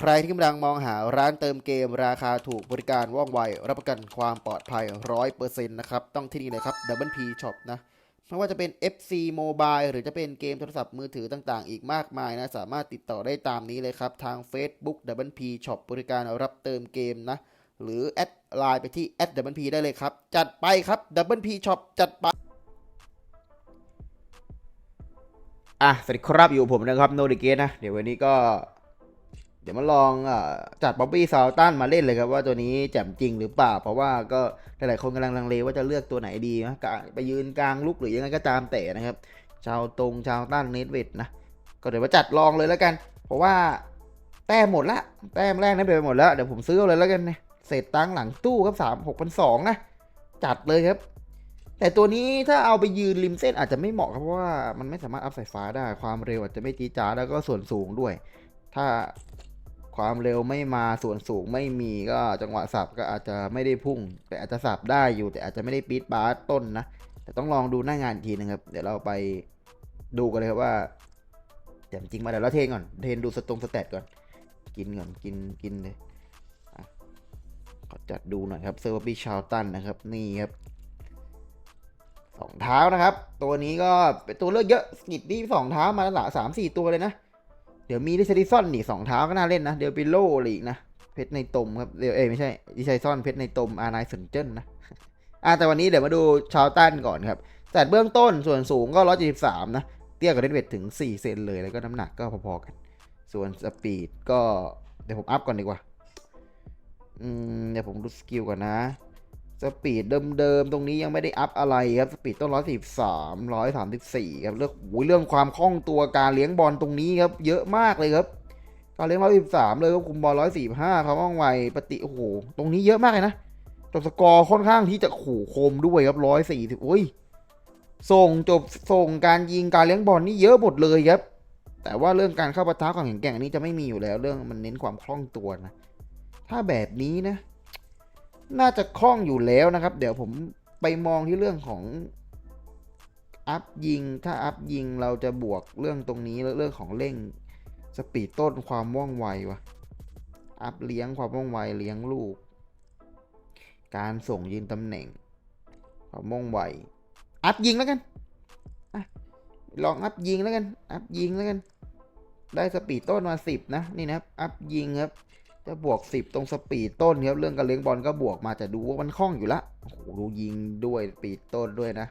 ใครที่กำลังมองหาร้านเติมเกมราคาถูกบริการว่องไว รับประกันความปลอดภัย 100%นะครับ ต้องที่นี่เลยครับ Double P Shop นะไม่ว่าจะเป็น FC Mobile หรือจะเป็นเกมโทรศัพท์มือถือต่างๆ อีกมากมายนะ สามารถติดต่อได้ตามนี้เลยครับ ทาง Facebook Double P Shop บริการรับเติมเกมนะ หรือแอดไลน์ไปที่ Double P ได้เลยครับ จัดไปครับ Double P Shop จัดไปอะสวัสดีครับอยู่ผมนะครับโนดิเกตนะ เดี๋ยววันนี้ก็ เดี๋ยวมาลองอจัดบ๊อบบี้ซาวตันมาเล่นเลยครับว่าตัวนี้แจ่มจริงหรือเปล่า เพราะว่าก็หลายๆคนกำลังลังเลว่าจะเลือกตัวไหนดีนะไปยืนกลางลุกหรือยังไงก็ตามแต่นะครับ ชาวตรงชาวต้านเนตเวทนะ ก็เดี๋ยวมาจัดลองเลยแล้วกัน เพราะว่าแต้มหมดละแต้มแรกนั้นไปหมดแล้วเดี๋ยวผมซื้อเลยแล้วกันเนี่ยเศษตังหลังตู้ครับสามหกพันสองนะจัดเลยครับ แต่ตัวนี้ถ้าเอาไปยืนริมเส้นอาจจะไม่เหมาะครับเพราะว่ามันไม่สามารถอัพสายฟ้าได้ความเร็วอาจจะไม่จีจ้าแล้วก็ส่วนสูงด้วย ถ้า ความเร็วไม่มาส่วนสูงไม่มีก็จังหวะสับก็อาจจะไม่ได้พุ่ง แต่อาจจะสับได้อยู่ แต่อาจจะไม่ได้ปีดบาร์ต้นนะ แต่ต้องลองดูหน้างานอีกทีนะครับ เดี๋ยวเราไปดูกันเลยครับว่าแต่จริงมาเดี๋ยวเราเทนก่อนเทนดูสตรงสแตทก่อน กินก่อนกินกินเลยขอจัดดูหน่อยครับเซอร์บี้ชาวตันนะครับ นี่ครับสองเท้านะครับ ตัวนี้ก็เป็นตัวเลือกเยอะสกิดนี่สองเท้ามาลายสามสี่ตัวเลยนะ เดี๋ยวมีดิเซดิซอนนี่สองเท้าก็น่าเล่นนะ เดี๋ยวปิโลอะไรอีกนะ เพชรในตมครับ เดี๋ยวเอ้ไม่ใช่ดิไซซอนเพชรในตมอานายสนเจนนะอ่าแต่วันนี้เดี๋ยวมาดูชาวตันก่อนครับแต่เบื้องต้นส่วนสูงก็ร้อยเจ็ดสิบสามนะ เตี้ยกว่าเดนเวทถึงสี่เซนเลย แล้วก็น้ำหนักก็พอๆกัน ส่วนสปีดก็เดี๋ยวผมอัพก่อนดีกว่า อืมเดี๋ยวผมดูสกิลก่อนนะ ปีดเดิมๆ ตรงนี้ยังไม่ได้อัพอะไรครับ สปีดต้องร้อยสิบสามร้อยสามสิบสี่ครับเรื่องโอ้ยเรื่องความคล่องตัวการเลี้ยงบอลตรงนี้ครับ เยอะมากเลยครับ การเลี้ยงร้อยสิบสามเลยครับคุมบอลร้อยสี่ห้าควาว่องไวปฏิโอ้โห ตรงนี้เยอะมากเลยนะจบสกอร์ค่อนข้างที่จะขู่คมด้วยครับร้อยสี่สิบโอ้ย ส่งจบส่งการยิงการเลี้ยงบอลนี่เยอะหมดเลยครับ แต่ว่าเรื่องการเข้าปะทะความแข็งแกร่งนี้จะไม่มีอยู่แล้ว เรื่องมันเน้นความคล่องตัวนะ ถ้าแบบนี้นะ น่าจะคล่องอยู่แล้วนะครับ เดี๋ยวผมไปมองที่เรื่องของอัพยิง ถ้าอัพยิงเราจะบวกเรื่องตรงนี้เรื่องของเร่งสปีดต้นความว่องไววะอัพเลี้ยงความว่องไวเลี้ยงลูก การส่งยืนตำแหน่ง ความว่องไว อัพยิงแล้วกันอลองอัพยิงแล้วกัน อัพยิงแล้วกัน ได้สปีดต้นมาสิบนะ นี่นะครับ อัพยิงครับ จะบวก 10 ตรงสปีดต้นครับเรื่องการเลี้ยงบอลก็บวกมาจะดูว่ามันคล่องอยู่ละโอ้โหดูยิงด้วยสปีดต้นด้วยนะ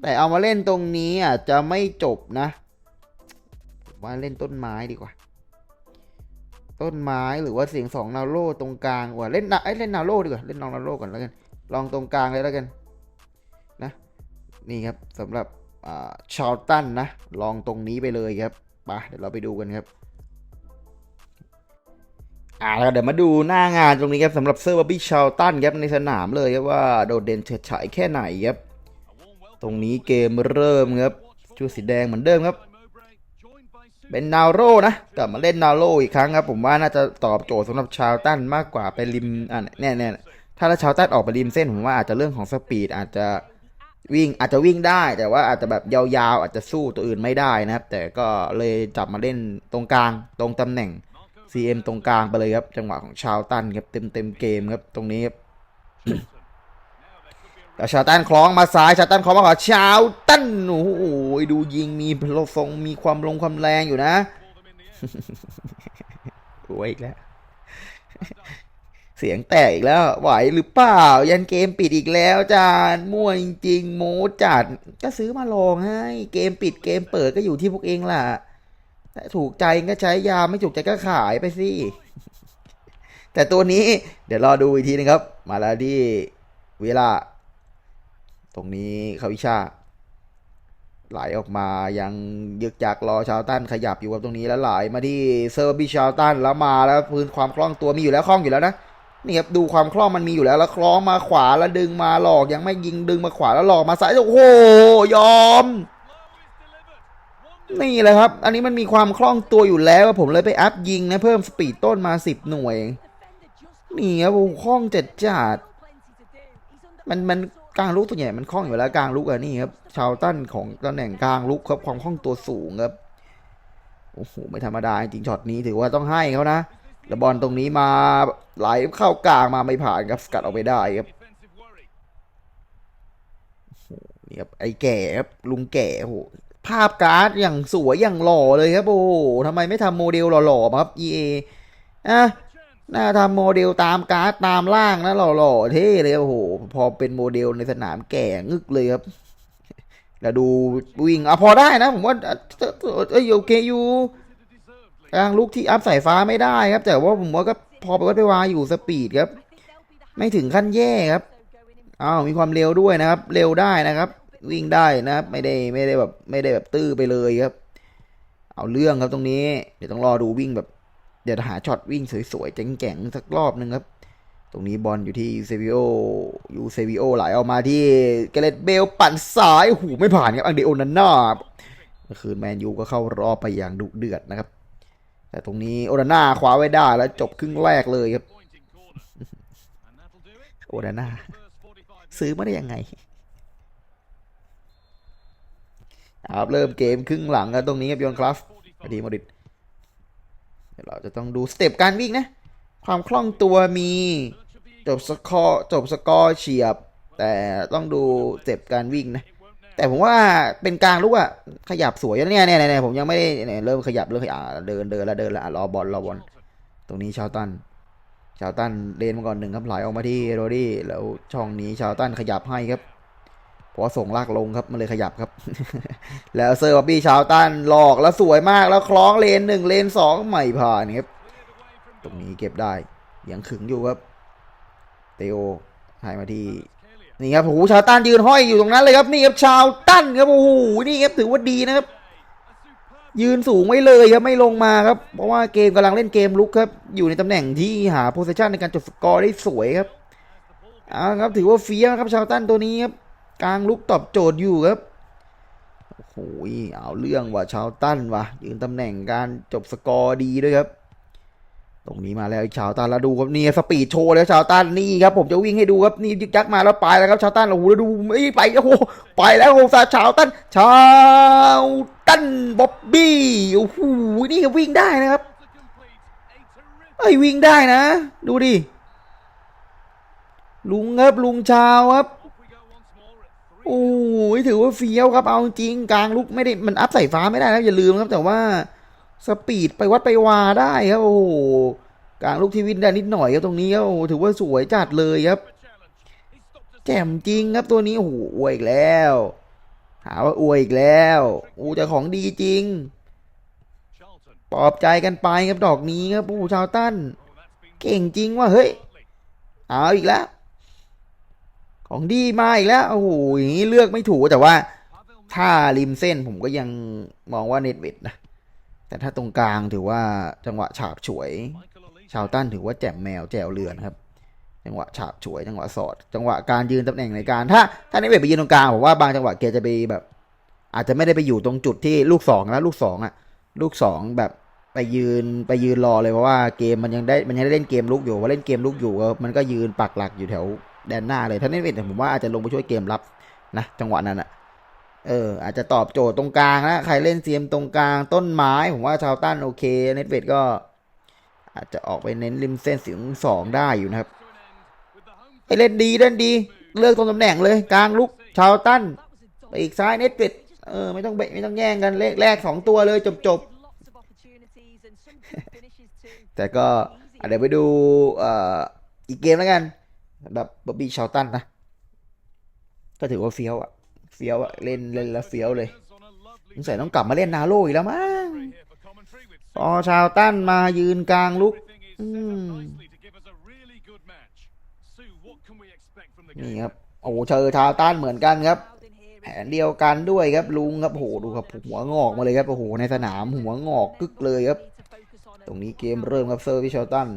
แต่เอามาเล่นตรงนี้อะจะไม่จบนะผมว่าเล่นต้นไม้ดีกว่า ต้นไม้หรือว่าเสียงสองนาโร่ตรงกลางว่าเล่นนาเอ้ยเล่นนาโร่ดีกว่าเล่นลองนาโร่ก่อนแล้วกัน ลองตรงกลางเลยแล้วกันนะ นี่ครับสำหรับชาวตันนะ ลองตรงนี้ไปเลยครับไปเดี๋ยวเราไปดูกันครับ อ่าแล้วเดี๋ยวมาดูหน้างานตรงนี้ครับสำหรับเซอร์บอบบี้ชาวตันครับในสนามเลยครับว่าโดดเด่นเฉิดฉายแค่ไหนครับ ตรงนี้เกมเริ่มครับชุดสีแดงเหมือนเดิมครับ เป็นนาโร่นะกลับมาเล่นนาโร่อีกครั้งครับ ผมว่าน่าจะตอบโจทย์สำหรับชาวตันมากกว่าไปริมอะแน่แน่ถ้าชาวตันออกไปริมเส้นผมว่าอาจจะเรื่องของสปีดอาจจะวิ่งอาจจะวิ่งได้แต่ว่าอาจจะแบบยาวๆ อาจจะสู้ตัวอื่นไม่ได้นะครับ แต่ก็เลยจับมาเล่นตรงกลางตรงตำแหน่ง CM ตรงกลางไปเลยครับ จังหวะของชาวตันครับเต็มเต็มเกมครับตรงนี้ครับแต่ชาวตันคล้องมาซ้ายชาวตันคล้องมาขวาชาวตันโอ้โหดูยิงมีพลทรงมีความลงความแรงอยู่นะโอ้ยอีกแล้ว เสียงแตกอีกแล้ว ไหวหรือเปล่า ยันเกมปิดอีกแล้วจานมั่วจริงๆโมจัดก็ซื้อมาลองให้ เกมปิดเกมเปิดก็อยู่ที่พวกเองล่ะ ถ้าถูกใจก็ใช้ยาไม่ถูกใจก็ขายไปสิ แต่ตัวนี้เดี๋ยวรอดูอีกทีนะครับ มาแล้วที่เวลา ตรงนี้เขาวิชา ไหลออกมายังยึกจักรอชาวตันขยับอยู่กับตรงนี้แล้วไหลมาที่เซอร์บิชาวตันแล้วมาแล้วพื้นความคล่องตัวมีอยู่แล้วคล่องอยู่แล้วนะนี่ครับดูความคล่องมันมีอยู่แล้วแล้วคล้องมาขวาแล้วดึงมาหลอกยังไม่ยิงดึงมาขวาแล้วหลอกมาซ้ายโอ้โหยอม นี่แหละครับ อันนี้มันมีความคล่องตัวอยู่แล้วผมเลยไปอัพยิงนะ เพิ่มสปีดต้นมาสิบหน่วย นี่ครับโอ้คล่องจัดจัดมันมันกลางลุกตัวใหญ่มันคล่องอยู่แล้วกลางลุกอะนี่ครับ ชาวตันของตำแหน่งกลางลุกครับความคล่องตัวสูงครับ โอ้โหไม่ธรรมดาจริงช็อตนี้ถือว่าต้องให้เขานะแล้วบอลตรงนี้มาไหลเข้ากลางมาไม่ผ่านครับสกัดออกไปได้ครับนี่ครับไอ้แก่ครับลุงแก่โอ้โห ภาพการ์ดอย่างสวยอย่างหล่อเลยครับโอ้ทำไมไม่ทำโมเดลหล่อๆครับ EA อะน่าทำโมเดลตามการ์ดตามล่างนะหล่อๆเท่เลยโอ้โห พอเป็นโมเดลในสนามแก่งึกเลยครับแล้วดูวิ่งอะพอได้นะ ผมว่าเอ้ยโอเคอยู่กลางลุกที่อัพสายฟ้าไม่ได้ครับ แต่ว่าผมว่าก็พอไปวัดไปวาอยู่สปีดครับ ไม่ถึงขั้นแย่ครับอ้าวมีความเร็วด้วยนะครับ เร็วได้นะครับ วิ่งได้นะครับ ไม่ได้ไม่ได้แบบไม่ได้แบบตื้อไปเลยครับ เอาเรื่องครับตรงนี้ เดี๋ยวต้องรอดูวิ่งแบบ เดี๋ยวหาช็อตวิ่งสวยๆเจ๋งๆสักรอบหนึ่งครับ ตรงนี้บอลอยู่ที่เซวิโอยูเซวิโอไหลออกมาที่เกเรตเบลปั่นซ้ายหูไม่ผ่านครับอังเดโอนันนาเมื่อคืนแมนยูก็เข้ารอบไปอย่างดุเดือดนะครับ แต่ตรงนี้โอนาน่าคว้าไว้ได้แล้วจบครึ่งแรกเลยครับ โอนาน่าซื้อมาได้ยังไง ครับเริ่มเกมครึ่งหลังครับตรงนี้ครับยอนคลัฟอดีโมดิตเดี๋ยวเราจะต้องดูสเต็ปการวิ่งนะ ความคล่องตัวมีจบสกอร์จบสกอร์เฉียบ แต่ต้องดูสเต็ปการวิ่งนะ แต่ผมว่าเป็นกลางลูกอะขยับสวยนะเนี่ยเนี่ยเนี่ยผมยังไม่ได้เนี่ยเริ่มขยับเริ่มขยับเดินเดินแล้วเดินแล้วอะรอบอลรอบอลตรงนี้ชาวตันชาวตันเลนมาก่อนหนึ่งครับไหลออกมาที่โรดี้แล้วช่องนี้ชาวตันขยับให้ครับ พราะส่งลากลงครับมันเลยขยับครับ แล้วเซอร์บอบบี้ชาวตันหลอกแล้วสวยมากแล้วคล้องเลนหนึ่งเลนสองไม่ผ่านครับตรงนี้เก็บได้ยังขึงอยู่ครับเตโอให้มาที่นี่ครับโอ้โหชาวตันยืนห้อยอยู่ตรงนั้นเลยครับนี่ครับชาวตันครับโอ้โหนี่ครับถือว่าดีนะครับ ยืนสูงไว้เลยครับไม่ลงมาครับ เพราะว่าเกมกำลังเล่นเกมลุกครับ อยู่ในตำแหน่งที่หาโพซิชันในการจบสกอร์ได้สวยครับอ่าครับถือว่าเฟี้ยครับชาวตันตัวนี้ครับ กลางลุกตอบโจทย์อยู่ครับโอ้โหเอาเรื่องว่ะชาวตันว่ะยืนตำแหน่งการจบสกอร์ดีด้วยครับ ตรงนี้มาแล้วชาวตันแล้วดูครับนี่สปีดโชว์แล้วชาวตันนี่ครับผมจะวิ่งให้ดูครับนี่ยึกยักมาแล้วไปแล้วครับชาวตันโอ้โหแล้วดูไม่ไปโอ้โหไปแล้วโอ้ซาชาวตันชาวตันบ๊อบบี้โอ้โหนี่วิ่งได้นะครับเอ้วิ่งได้นะ ดูดิลุงครับลุงชาวครับ โอ้ยถือว่าเฟี้ยวครับเอาจริงกลางลุกไม่ได้มันอัพสายฟ้าไม่ได้นะอย่าลืมครับ แต่ว่าสปีดไปวัดไปวาได้ครับโอ้โหกลางลูกที่วินได้นิดหน่อยครับตรงนี้ครับโอ้ถือว่าสวยจัดเลยครับ แจ่มจริงครับตัวนี้โอ้โหอวยอีกแล้วหาว่าอวยอีกแล้วโอ้แต่ของดีจริงปลอบใจกันไปครับดอกนี้ครับโอ้ชาวตั้น เก่งจริงว่าเฮ้ยเอาอีกแล้ว ของดีมาอีกแล้ว โอ้โห อย่างนี้เลือกไม่ถูกแต่ว่า ถ้าริมเส้นผมก็ยังมองว่าเน็ตเวดนะ แต่ถ้าตรงกลางถือว่าจังหวะฉาบฉวย ชาวตั้นถือว่าแจ่มแมวแจวเรือนครับ จังหวะฉาบฉวย จังหวะสอด จังหวะการยืนตำแหน่งในการ ถ้าถ้าในเวทไปยืนตรงกลางผมว่าบางจังหวะแกจะไปแบบ อาจจะไม่ได้ไปอยู่ตรงจุดที่ลูกสองนะลูกสองอะลูกสองแบบไปยืนไปยืนรอเลยเพราะว่าเกมมันยังได้มันยังได้เล่นเกมลุกอยู่ว่าเล่นเกมลุกอยู่ก็มันก็ยืนปักหลักอยู่แถว แดนหน้าเลยถ้าในเวทผมว่าอาจจะลงไปช่วยเกมรับนะจังหวะนั้นอะเอออาจจะตอบโจทย์ตรงกลางนะใครเล่นเซียมตรงกลางต้นไม้ ผมว่าชาวตันโอเคเน็ตเวทก็ อาจจะออกไปเน้นริมเส้นเสียงสองได้อยู่นะครับไอเล่นดีเล่นดี เลือกตรงตำแหน่งเลยกลางลุกชาวตันไปอีกซ้ายเน็ตเวทเออไม่ต้องเบะไม่ต้องแย่งกันเลขแรกสองตัวเลยจบจบแต่ก็เดี๋ยวไปดูอออีกเกมแล้วกัน แบบบ๊อบบี้ชาวตันนะ ก็ถือว่าเฟี้ยวอะเฟี้ยวอะเล่นเล่นแล้วเฟี้ยวเลยสงสัยต้องกลับมาเล่นนาโลอีกแล้วมั้งพอชาวตันมายืนกลางลุกนี่ครับโอ้เชอชาวตันเหมือนกันครับแผนเดียวกันด้วยครับลุงครับโอ้โหดูครับหัวงอกมาเลยครับโอ้โหในสนามหัวงอกกึกเลยครับ ตรงนี้เกมเริ่มครับเซอร์วิชาวตัน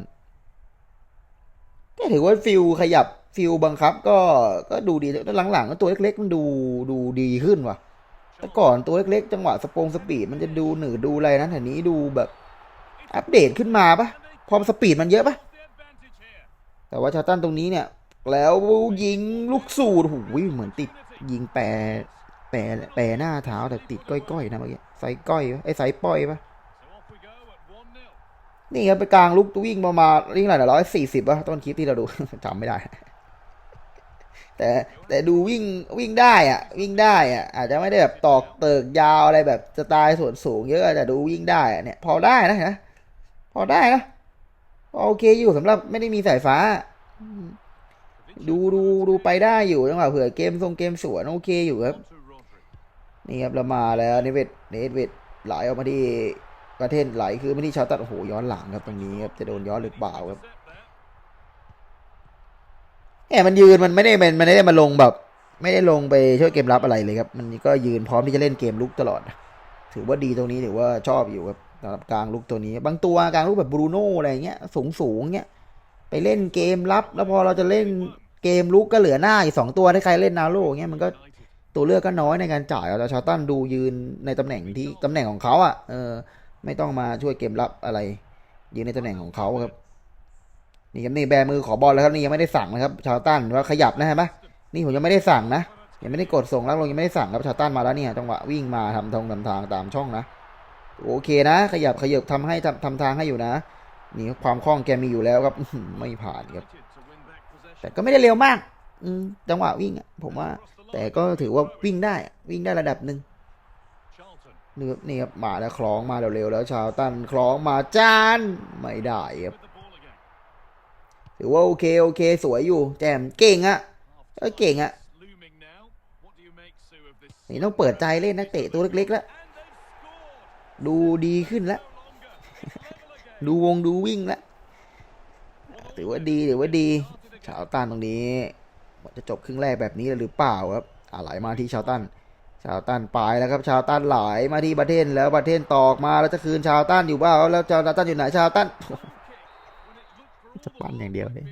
ก็ถือว่าฟิลขยับฟิลบังคับ ก็ก็ดูดีแต่หลังๆก็ตัวเล็กๆมันดูดูดีขึ้นว่ะแต่ก่อนตัวเล็กๆ จังหวะสปงสปีดมันจะดูหนืดดูอะไรนะแต่นี้ดูแบบอัปเดตขึ้นมาปะความสปีดมันเยอะปะแต่ว่าชาตันตรงนี้เนี่ย แล้วยิงลูกสูดโอ้โหเหมือนติดยิงแปรแปรแปรหน้าเท้าแต่ติดก้อยๆนะเมื่อกี้ไซก้อยปะไอ้ไซป้อยปะ นี่ครับไปกลางลุกวิ่งประมาณวิ่งอะไรร้อยสี่สิบวะต้นคลิปที่เราดูจำไม่ได้ แต่แต่ดูวิ่งวิ่งได้อะ วิ่งได้อะ อาจจะไม่ได้แบบตอกเติกยาวอะไรแบบสไตล์ส่วนสูงเยอะแต่ดูวิ่งได้อะเนี่ย พอได้นะเห็นะพอได้นะพอโอเคอยู่สำหรับไม่ได้มีสายฟ้า ดูดูดูไปได้อยู่จังหวะเผื่อเกมทรงเกมสวนโอเคอยู่ครับนี่ครับเรามาแล้วเนเวตเนเวตไหลออกมาที่ ประเทศไหลคือไมาที่ชาวตัดโอ้โหย้อนหลังครับตรงนี้ครับจะโดนย้อนหรือเปล่าครับแหมมันยืนมันไม่ได้มันมันไม่ได้มาลงแบบ ไม่ได้ลงไปช่วยเกมรับอะไรเลยครับมันก็ยืนพร้อมที่จะเล่นเกมลุกตลอด ถือว่าดีตรงนี้ถือว่าชอบอยู่ครับสำหรับกลางลุกตัวนี้ บางตัวกลางลุกแบบบรูโน่อะไรเงี้ยสูงสูงเงี้ยไปเล่นเกมรับ แล้วพอเราจะเล่นเกมลุกก็เหลือหน้าอีกสองตัวถ้าใครเล่นนาโร่เงี้ยมันก็ตัวเลือกก็น้อยในการจ่ายเอาชาวตันดูยืนในตำแหน่งที่ตำแหน่งของเขาอะเออ ไม่ต้องมาช่วยเกมรับอะไรยืนในตำแหน่งของเขาครับ นี่ครับนี่แบมือขอบอลแล้วครับนี่ยังไม่ได้สั่งนะครับ ชาวตันว่าขยับนะเห็นปะนี่ผมยังไม่ได้สั่งนะยังไม่ได้กดส่งแล้วลงยังไม่ได้สั่งครับชาวตันมาแล้วเนี่ยจังหวะวิ่งมาทำทงทำทางตามช่องนะโอเคนะ ขยับขยับทำให้ทำทำทางให้อยู่นะนี่ความคล่องแกมีอยู่แล้วครับไม่ผ่านครับ แต่ก็ไม่ได้เร็วมาก อืจังหวะวิ่งผมว่า แต่ก็ถือว่าวิ่งได้วิ่งได้ระดับหนึ่ง นี่ครับนี่ครับมาแล้วคล้องมาเร็วๆแล้วชาวตันคล้องมาจานไม่ได้ครับถือว่าโอเคโอเคสวยอยู่ แจมเก่งอะเอ้ยเก่งอะนี่ต้องเปิดใจเล่นนักเตะตัวเล็กๆแล้วดูดีขึ้นแล้วดูวงดูวิ่งแล้วถือว่าดีถือว่าดีชาวตันตรงนี้จะจบครึ่งแรกแบบนี้หรือเปล่าครับอ่าไหลมาที่ชาวตัน ชาวตันปลายแล้วครับ ชาวตันไหลมาที่ประเทศแล้วประเทศตอกมาแล้วจะคืนชาวตันอยู่บ้าแล้วชาวตันอยู่ไหนชาวตันจะปั้นอย่างเดียวเลย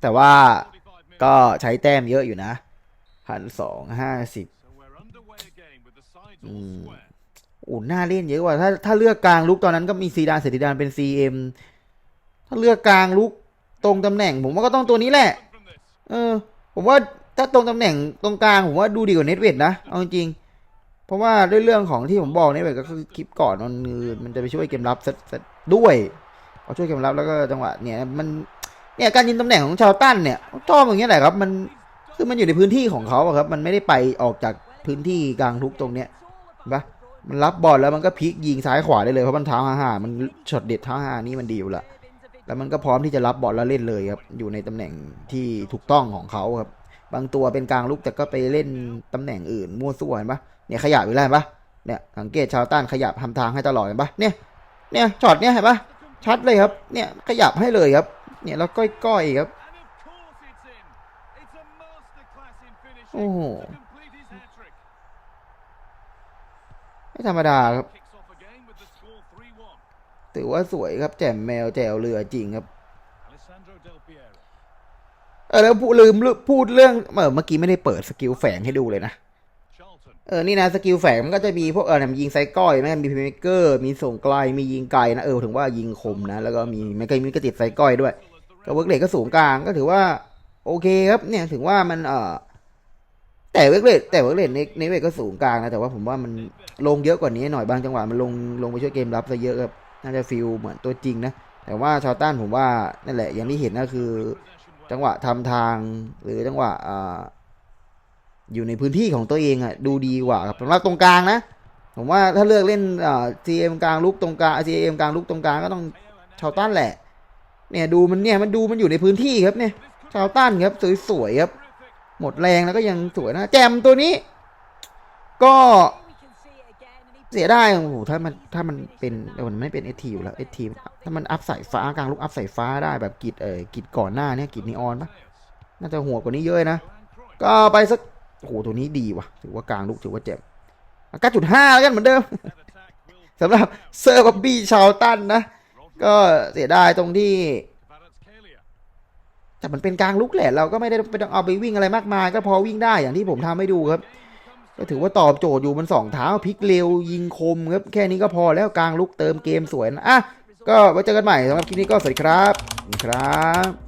แต่ว่าก็ใช้แต้มเยอะอยู่นะพันสองห้าสิบอืมโอ้หน้าเล่นเยอะกว่า ถ้าถ้าเลือกกลางลุกตอนนั้นก็มีซีดานเสถิดานเป็นซีเอ็มถ้าเลือกกลางลุกตรงตำแหน่ง ผมว่าก็ต้องตัวนี้แหละ เออ ผมว่า ถ้าตรงตำแหน่งตรงกลางผมว่าดูดีกว่าเน็ตเวทนะ เอาจริง เพราะว่าด้วยเรื่องของที่ผมบอกเน็ตเวทก็คือคลิปก่อนมันมันจะไปช่วยเกมรับซะซะด้วยพอาช่วยเกมรับแล้วก็จังหวะเนี่ยมันเนี่ยการยิงตำแหน่งของชาวตั้นเนี่ยชอบอย่างเงี้ยแหละครับ มันคือมันอยู่ในพื้นที่ของเขาครับ มันไม่ได้ไปออกจากพื้นที่กลางทุกตรงเนี้ยปะมันรับบอลแล้วมันก็พลิกยิงซ้ายขวาได้เลยเพราะมันเท้าห่ามันช็อตเด็ดเท้าห่านี่มันดีอยู่ละแล้วมันก็พร้อมที่จะรับบอลแล้วเล่นเลยครับ อยู่ในตำแหน่งที่ถูกต้องของเขาครับ บางตัวเป็นกลางลุกแต่ก็ไปเล่นตำแหน่งอื่นมั่วซั่วเห็นปะเนี่ยขยับอยู่แล้วเห็นปะเนี่ยสังเกตชาวต้านขยับทำทางให้ตลอดเห็นปะเนี่ยเนี่ยช็อตเนี่ยเห็นปะชัดเลยครับ เนี่ยขยับให้เลยครับ เนี่ยแล้วก้อยๆครับโอ้โหไม่ธรรมดาครับ ถือว่าสวยครับแจ่มแมวแจวเรือจริงครับ เออแล้วพูดลืมพูดเรื่องเออเมื่อกี้ไม่ได้เปิดสกิลแฝงให้ดูเลยนะเออ นี่นะสกิลแฝงมันก็จะมีพวกเออเนี่ยมียิงไซก้อยแม่งมีเพลย์เมเกอร์ มีส่งไกล มียิงไกลนะ เออ ถึงว่ายิงคมนะ แล้วก็มีไม่เคยมีกระติดไซก้อยด้วยก็เวิร์กเลทก็สูงกลางก็ถือว่า โอเคครับ เนี่ยถึงว่ามันเออแต่เวิร์กเลทแต่เวิร์กเลทในในเวทก็สูงกลางนะ แต่ว่าผมว่ามันลงเยอะกว่านี้หน่อยบางจังหวะมันลงลงไปช่วยเกมรับซะเยอะครับ น่าจะฟิลเหมือนตัวจริงนะ แต่ว่าชาวต้านผมว่านั่นแหละอย่างที่เห็นก็คือ จังหวะทำทางหรือจังหวะอยู่ในพื้นที่ของตัวเองอะดูดีกว่าครับสำหรับตรงกลางนะ ผมว่าถ้าเลือกเล่นอ่า CM กลางลุกตรงกลาง CM กลางลุกตรงกลางก็ต้องชาวต้านแหละ เนี่ยดูมันเนี่ยมันดูมันอยู่ในพื้นที่ครับเนี่ย ชาวต้านครับสวยๆครับ หมดแรงแล้วก็ยังสวยนะ แจมตัวนี้ ก็ สียได้โอ้โหถ้ามันถ้ามันเป็นเออมันไม่เป็นเอทีอยู่แล้วเอทีถ้ามันอัพสายฟ้ากลางลุกอัพสายฟ้าได้แบบกิดเออกิดก่อนหน้าเนี่ยกิดนีออนปะน่าจะหัวกว่านี้เยอะนะ ก็ไปสักโอ้โหตัวนี้ดีว่ะ ถือว่ากลางลุกถือว่าเจ็บก้าจุดห้าแล้วกันเหมือนเดิมสำหรับเซอร์บับบี้ชาวตันนะ ก็เสียดายตรงที่แต่มันเป็นกลางลุกแหละเราก็ไม่ได้ไปต้องเอาไปวิ่งอะไรมากมาย ก็พอวิ่งได้อย่างที่ผมทำให้ดูครับ ก็ถือว่าตอบโจทย์อยู่มันสองเท้าพลิกเร็วยิงคมครับ แค่นี้ก็พอแล้วกลางลุกเติมเกมสวยนะอะก็ไว้เจอกันใหม่สำหรับคลิปนี้ก็สวัสดีครับครับ